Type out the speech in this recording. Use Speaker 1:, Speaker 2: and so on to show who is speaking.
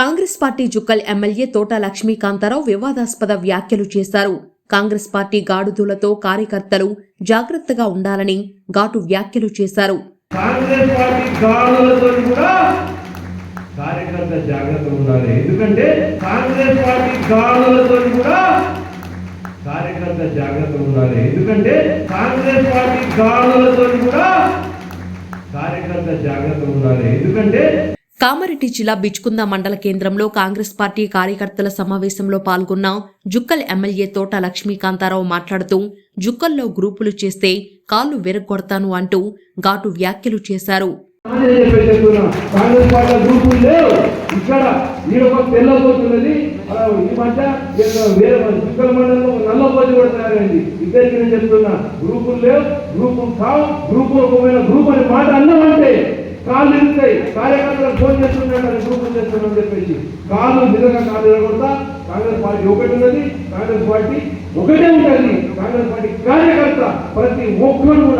Speaker 1: Congress party Jukkal MLA తోట లక్ష్మీకాంతారావు వివాదాస్పద వ్యాఖ్యలు చేశారు. కాంగ్రెస్ పార్టీ గాడుదులతో కార్యకర్తలు జాగ్రత్తగా ఉండాలని ఘాటు వ్యాఖ్యలు చేశారు.
Speaker 2: కాంగ్రెస్ పార్టీ గాడులతో కూడా కార్యకర్త జాగ్రత్త ఉండాలి. ఎందుకంటే కాంగ్రెస్ పార్టీ గాడులతో కూడా కార్యకర్త జాగ్రత్త ఉండాలి. ఎందుకంటే కాంగ్రెస్ పార్టీ గాడులతో కూడా కార్యకర్త జాగ్రత్త ఉండాలి. ఎందుకంటే
Speaker 1: కామారెడ్డి జిల్లా బిచ్కుంద మండల కేంద్రంలో కాంగ్రెస్ పార్టీ కార్యకర్తల సమావేశంలో పాల్గొన్న జుక్కల్ ఎమ్మెల్యే తోట లక్ష్మీకాంతారావు మాట్లాడుతూ జుక్కల్లో గ్రూపులు చేస్తే కాళ్ళు విరగొడతాను అంటూ ఘాటు వ్యాఖ్యలు చేశారు.
Speaker 2: చెప్తున్నా. గ్రూపులు లేవు గ్రూపులు గ్రూపులు గ్రూపు గ్రూప్ అనే మాట అన్నామంటే కార్యకర్తలకు ఫోన్ చేస్తున్నాడు అని గ్రూపులు చేస్తున్నాం చెప్పేసి. కాదు నిజంగా కాదు ఎరగొడతా కాంగ్రెస్ పార్టీ ఒకటి ఉన్నది కాంగ్రెస్ పార్టీ ఒకటే ఉంటుంది. కాంగ్రెస్ పార్టీ కార్యకర్త ప్రతి ఒక్కరు కూడా